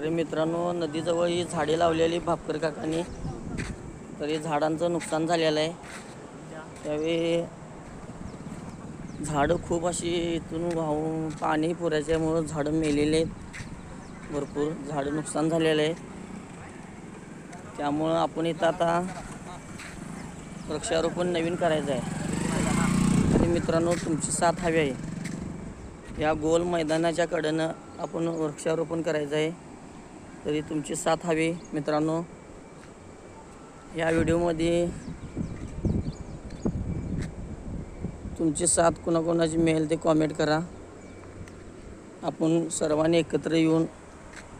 तरी मित्रांनो नदीजवळ ही झाडे लावलेली भापकर काकांनी. तरी झाडांचं नुकसान झालेलं आहे. त्यावेळी झाडं खूप अशी इथून वाहून पाणी पुरायच्यामुळं झाडं मेलेले आहेत. भरपूर झाडं नुकसान झालेलं आहे. त्यामुळं आपण इथं आता वृक्षारोपण नवीन करायचं आहे. आणि मित्रांनो तुमची साथ हवी आहे. या गोल मैदानाच्या कडेनं आपण वृक्षारोपण करायचं आहे. तरी तुमची साथ हवी मित्रांनो. या व्हिडिओमध्ये तुमची साथ कोणाकोणाची मिळेल ते कॉमेंट करा. आपण सर्वांनी एकत्र येऊन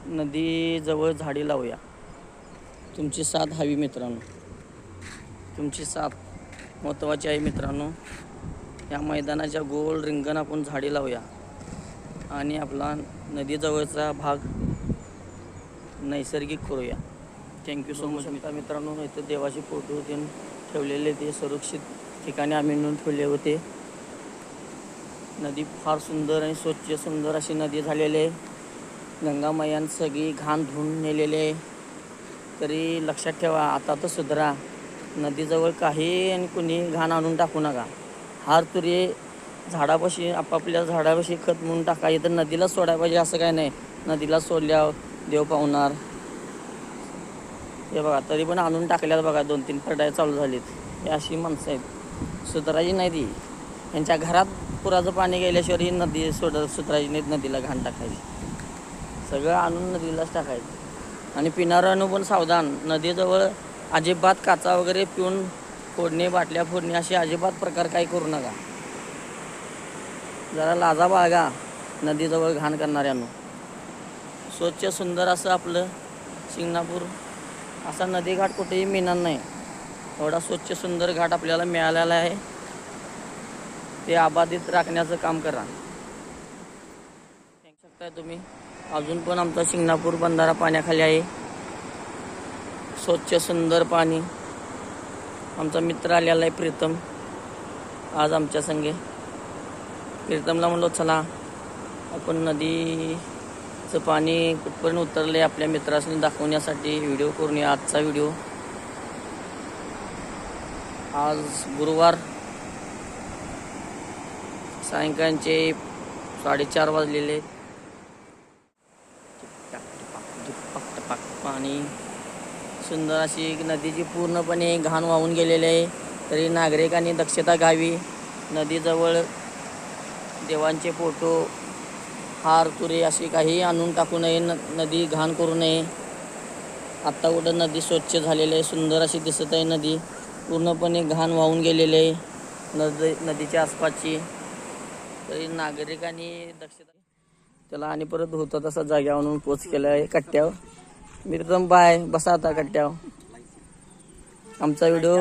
नदीजवळ झाडे लावूया. तुमची साथ हवी मित्रांनो. तुमची साथ महत्त्वाची आहे मित्रांनो. या मैदानाच्या गोल रिंगण आपण झाडे लावूया. आणि आपला नदीजवळचा भाग नैसर्गिक करूया. थँक्यू सो मच मित्र मित्रांनो इथं देवाचे फोटो ते ठेवलेले ते सुरक्षित ठिकाणी आम्ही नेऊन ठेवले होते. नदी फार सुंदर आणि स्वच्छ सुंदर अशी नदी झालेली आहे. गंगामयान सगळी घाण धुवून नेलेली आहे. तरी लक्षात ठेवा आता तर सुधरा. नदीजवळ काही आणि कुणी घाण आणून टाकू नका. हार तुरी झाडापाशी आपापल्या झाडापाशी खत म्हणून टाका इथं नदीला सोडायला पाहिजे असं काय नाही. नदीला सोडल्यावर देव पावणार. हे बघा तरी पण आणून टाकल्यात बघा दोन तीन पडाय चालू झालीत. हे अशी माणसं आहेत. सुतराजी नाही ती यांच्या घरात पुराचं पाणी गेल्याशिवाय ही नदी सोड सुतराजी नाहीत नदीला घाण टाकायची. सगळं आणून नदीलाच टाकायचं. आणि पिणाऱ्यानं पण सावधान. नदीजवळ अजिबात काचा वगैरे पिऊन फोडणे बाटल्या फोडणे असे अजिबात प्रकार काही करू नका. जरा लाजा बाळगा. नदीजवळ घाण करणाऱ्यांनो. स्वच्छ सुंदर असं आपलं शिंगणापूर. असा नदीघाट कुठेही मिळणार नाही. एवढा स्वच्छ सुंदर घाट आपल्याला मिळालेला आहे. ते अबाधित राखण्याचं काम करा. शकताय तुम्ही. अजून पण आमचा शिंगणापूर बंधारा पाण्याखाली आहे. स्वच्छ सुंदर पाणी. आमचा मित्र आलेला आहे प्रीतम. आज आमच्या संगे. प्रीतमला म्हणलो चला आपण आजचं पाणी कुठपर्यंत उतरले आपल्या मित्रासनी दाखवण्यासाठी व्हिडिओ करून या आजचा व्हिडिओ. आज गुरुवार सायंकाळचे साडेचार वाजलेले. पाणी सुंदर अशी एक नदीची पूर्णपणे घाण वाहून गेलेली आहे. तरी नागरिकांनी दक्षता घ्यावी. नदीजवळ देवांचे फोटो हार तुरे असे काही आणून टाकू नये न नदी घाण करू नये. आत्ता कुठं नदी स्वच्छ झालेली आहे सुंदर अशी दिसत आहे नदी. पूर्णपणे घाण वाहून गेलेली आहे नदी नदीच्या आसपासची. तरी नागरिकांनी दक्षता त्याला आणि परत होता तसा जाग्यावर आणून पोच केला आहे कट्ट्यावर. मित्रम बाय बसा आता कट्ट्यावर. आमचा व्हिडिओ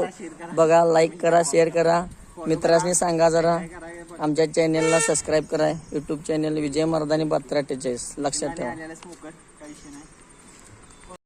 बघा लाईक करा शेअर करा. मित्रांनी सांगा जरा. आमच्या चॅनेलला सबस्क्राईब करा. यूट्यूब चॅनल विजय मर्दानी बहात्तर अठ्ठेचाळीस लक्षात ठेवा.